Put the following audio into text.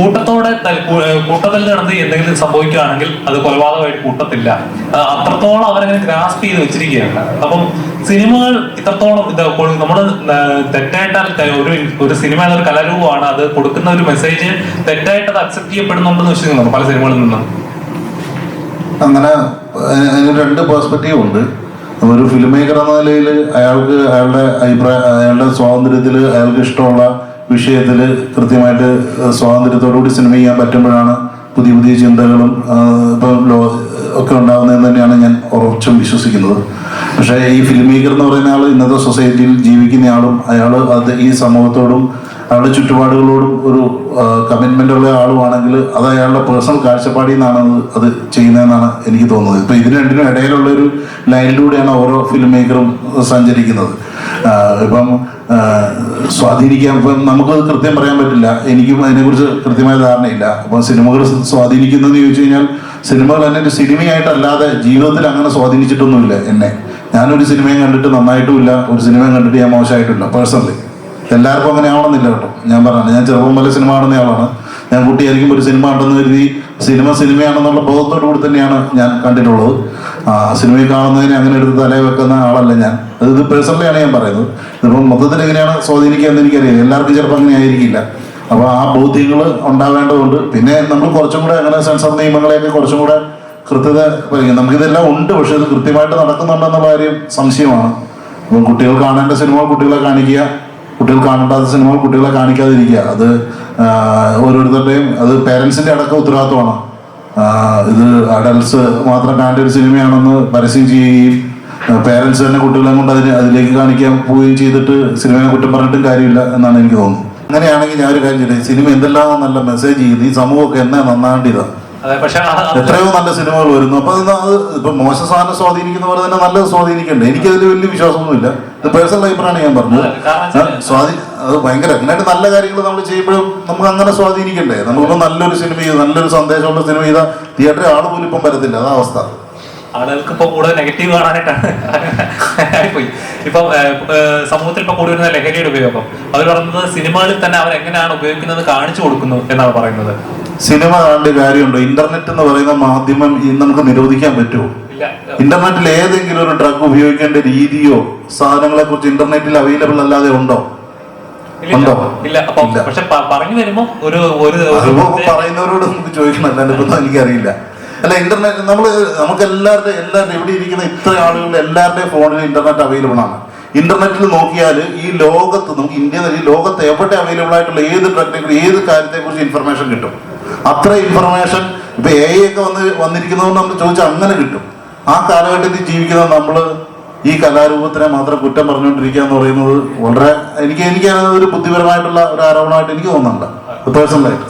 കൂട്ടത്തോടെ കൂട്ടത്തിൽ നടന്ന് എന്തെങ്കിലും സംഭവിക്കുകയാണെങ്കിൽ അത് കൊലപാതകമായിട്ട് കൂട്ടത്തില്ല. അത്രത്തോളം അവരങ്ങനെ ഗ്രാസ്പ് ചെയ്ത് വെച്ചിരിക്കുകയാണ്. അപ്പം സിനിമകൾ ഇത്രത്തോളം ഇത് നമ്മൾ തെറ്റായിട്ട് ഒരു ഒരു സിനിമ എന്നൊരു കലാരൂപമാണ് അത് കൊടുക്കുന്ന ഒരു മെസ്സേജ് തെറ്റായിട്ട് അത് അക്സെപ്റ്റ് ചെയ്യപ്പെടുന്നുണ്ടെന്ന് വിശ്വസിക്കുന്നുണ്ട് പല സിനിമകളിൽ നിന്നും? അങ്ങനെ രണ്ട് പേഴ്സ്പെക്റ്റീവ് ഉണ്ട്. ഒരു ഫിലിം മേക്കർ എന്ന നിലയിൽ അയാൾക്ക് അയാളുടെ അഭിപ്രായ അയാളുടെ സ്വാതന്ത്ര്യത്തിൽ അയാൾക്ക് ഇഷ്ടമുള്ള വിഷയത്തിൽ കൃത്യമായിട്ട് സ്വാതന്ത്ര്യത്തോടുകൂടി സിനിമ ചെയ്യാൻ പറ്റുമ്പോഴാണ് പുതിയ പുതിയ ചിന്തകളും ഇപ്പം ഒക്കെ ഉണ്ടാകുന്നതെന്ന് തന്നെയാണ് ഞാൻ ഉറച്ചും വിശ്വസിക്കുന്നത്. പക്ഷേ ഈ ഫിലിം മേക്കർ എന്ന് പറയുന്ന ആൾ ഇന്നത്തെ സൊസൈറ്റിയിൽ ജീവിക്കുന്ന ആളും അയാൾ അത് ഈ സമൂഹത്തോടും അയാളുടെ ചുറ്റുപാടുകളോടും ഒരു കമ്മിറ്റ്മെന്റ് ഉള്ള ആളുമാണെങ്കിൽ അത് അയാളുടെ പേഴ്സണൽ കാഴ്ചപ്പാടിൽ നിന്നാണ് അത് ചെയ്യുന്നതെന്നാണ് എനിക്ക് തോന്നുന്നത്. ഇപ്പൊ ഇതിന് രണ്ടിനും ഇടയിലുള്ള ഒരു ലൈനിലൂടെയാണ് ഓരോ ഫിലിം മേക്കറും സഞ്ചരിക്കുന്നത്. ഇപ്പം സ്വാധീനിക്കാൻ ഇപ്പം നമുക്ക് കൃത്യം പറയാൻ പറ്റില്ല. എനിക്കും അതിനെക്കുറിച്ച് കൃത്യമായ ധാരണയില്ല. അപ്പം സിനിമകൾ സ്വാധീനിക്കുന്നതെന്ന് ചോദിച്ചു കഴിഞ്ഞാൽ സിനിമകൾ എന്നെ ഒരു സിനിമയായിട്ടല്ലാതെ ജീവിതത്തിൽ അങ്ങനെ സ്വാധീനിച്ചിട്ടൊന്നുമില്ല എന്നെ. ഞാനൊരു സിനിമയും കണ്ടിട്ട് നന്നായിട്ടുമില്ല ഒരു സിനിമയും കണ്ടിട്ട് ഞാൻ മോശമായിട്ടില്ല പേഴ്സണലി എല്ലാവർക്കും അങ്ങനെ ആവണമെന്നില്ല കേട്ടോ. ഞാൻ പറഞ്ഞു ഞാൻ ചെറുപ്പം മുതലേ സിനിമ കാണുന്ന ആളാണ്. ഞാൻ കുട്ടിയായിരിക്കും ഒരു സിനിമ ഉണ്ടെന്ന് കരുതി സിനിമ സിനിമയാണെന്നുള്ള ബോധത്തോടു കൂടി തന്നെയാണ് ഞാൻ കണ്ടിട്ടുള്ളത്. ആ സിനിമയിൽ കാണുന്നതിനെ അങ്ങനെ എടുത്ത് തലയിൽ വെക്കുന്ന ആളല്ല ഞാൻ. അത് ഇത് പേഴ്സണലിയാണ് ഞാൻ പറയുന്നത്. ഇതിപ്പം മൊത്തത്തിൽ എങ്ങനെയാണ് സ്വാധീനിക്കുക എന്ന് എനിക്കറിയാം എല്ലാവർക്കും ചിലപ്പോൾ അങ്ങനെ ആയിരിക്കില്ല. അപ്പോൾ ആ ബോധ്യങ്ങൾ ഉണ്ടാവേണ്ടതുണ്ട്. പിന്നെ നമ്മൾ കുറച്ചും കൂടെ അങ്ങനെ സെൻസർ നിയമങ്ങളെയൊക്കെ കുറച്ചും കൂടെ കൃത്യത പറയും നമുക്കിതെല്ലാം ഉണ്ട് പക്ഷെ ഇത് കൃത്യമായിട്ട് നടക്കുന്നുണ്ടെന്നുള്ള കാര്യം സംശയമാണ്. അപ്പം കുട്ടികൾ കാണേണ്ട സിനിമകൾ കുട്ടികളെ കാണിക്കുക കുട്ടികൾ കാണേണ്ടാത്ത സിനിമകൾ കുട്ടികളെ കാണിക്കാതിരിക്കുക. അത് ഓരോരുത്തരുടെയും അത് പേരൻസിന്റെ അടക്കം ഉത്തരവാദിത്വമാണ്. ഇത് അഡൽസ് മാത്രം കാണേണ്ട ഒരു സിനിമയാണെന്ന് പരസ്യം ചെയ്യുകയും പേരൻസ് തന്നെ കുട്ടികളെ കൊണ്ട് അതിന് അതിലേക്ക് കാണിക്കാൻ പോവുകയും ചെയ്തിട്ട് സിനിമയെ കുറ്റം പറഞ്ഞിട്ടും കാര്യമില്ല എന്നാണ് എനിക്ക് തോന്നുന്നത്. അങ്ങനെയാണെങ്കിൽ ഞാൻ ഒരു കാര്യം ചെയ്തത് സിനിമ എന്തെല്ലാം നല്ല മെസ്സേജ് ചെയ്യുന്നു ഈ സമൂഹമൊക്കെ എന്നെ നന്നാണ്ടിതാണ് എത്രയോ നല്ല സിനിമകൾ വരുന്നു. അപ്പൊ അത് ഇപ്പൊ മോശം സാധനം സ്വാധീനിക്കുന്ന പോലെ തന്നെ നല്ലത് സ്വാധീനിക്കണ്ടേ? എനിക്കതിൽ വലിയ വിശ്വാസമൊന്നുമില്ല. ഇത് പേഴ്സണൽ അഭിപ്രായമാണ് ഞാൻ പറഞ്ഞത്. സ്വാധീ അത് ഭയങ്കര അങ്ങനെയായിട്ട് നല്ല കാര്യങ്ങൾ നമ്മൾ ചെയ്യുമ്പോഴും നമുക്ക് അങ്ങനെ സ്വാധീനിക്കണ്ടേ? നമ്മളിപ്പോ നല്ലൊരു സിനിമ ചെയ്ത് നല്ലൊരു സന്ദേശമുള്ള സിനിമ ചെയ്താൽ തിയേറ്ററിൽ ആൾ പോലും ഇപ്പം വരത്തില്ല. അതാ അവസ്ഥ. ആളുകൾക്ക് ഇപ്പൊ കൂടുതൽ നെഗറ്റീവ് കാണാനായിട്ടാണ് പോയി ഇപ്പൊ സമൂഹത്തിൽ ഇപ്പൊ കൂടി വരുന്ന ലഹരിയുടെ ഉപയോഗം. അവർ പറയുന്നത് സിനിമകളിൽ തന്നെ അവർ എങ്ങനെയാണ് ഉപയോഗിക്കുന്നത് കാണിച്ചു കൊടുക്കുന്നു എന്നാണ് പറയുന്നത്. സിനിമ കാണേണ്ട കാര്യമുണ്ടോ? ഇന്റർനെറ്റ് എന്ന് പറയുന്ന മാധ്യമം ഇന്ന് നമുക്ക് നിരോധിക്കാൻ പറ്റുമോ? ഇന്റർനെറ്റിൽ ഏതെങ്കിലും ഒരു ഡ്രഗ് ഉപയോഗിക്കേണ്ട രീതിയോ സാധനങ്ങളെ കുറിച്ച് ഇന്റർനെറ്റിൽ അവൈലബിൾ അല്ലാതെ ഉണ്ടോ? ഉണ്ടോ? പക്ഷെ പറഞ്ഞു വരുമ്പോ ഒരു പറയുന്നവരോട് നമുക്ക് ചോദിക്കണം. അല്ലാണ്ട് എനിക്കറിയില്ല. അല്ല ഇന്റർനെറ്റ് നമ്മൾ നമുക്ക് എല്ലാവരുടെ എല്ലാവരുടെ ഇവിടെ ഇരിക്കുന്ന ഇത്ര ആളുകളുടെ എല്ലാവരുടെയും ഫോണിൽ ഇന്റർനെറ്റ് അവൈലബിൾ ആണ്. ഇന്റർനെറ്റിൽ നോക്കിയാൽ ഈ ലോകത്ത് നമുക്ക് ഇന്ത്യ ഈ ലോകത്ത് എവിടെ അവൈലബിൾ ആയിട്ടുള്ള ഏത് ഡ്രഗിനെ ഏത് കാര്യത്തെ കുറിച്ച് ഇൻഫർമേഷൻ കിട്ടും? അത്ര ഇൻഫർമേഷൻ ഇപ്പൊ എ ഒക്കെ വന്ന് വന്നിരിക്കുന്നതുകൊണ്ട് നമ്മൾ ചോദിച്ചാൽ അങ്ങനെ കിട്ടും. ആ കാലഘട്ടത്തിൽ ജീവിക്കുന്ന നമ്മൾ ഈ കലാരൂപത്തിനെ മാത്രം കുറ്റം പറഞ്ഞുകൊണ്ടിരിക്കുക എന്ന് പറയുന്നത് വളരെ എനിക്ക് എനിക്ക് ഒരു ബുദ്ധിപരമായിട്ടുള്ള ഒരു ആരോപണമായിട്ട് എനിക്ക് തോന്നുന്നുണ്ട് പേഴ്സണലായിട്ട്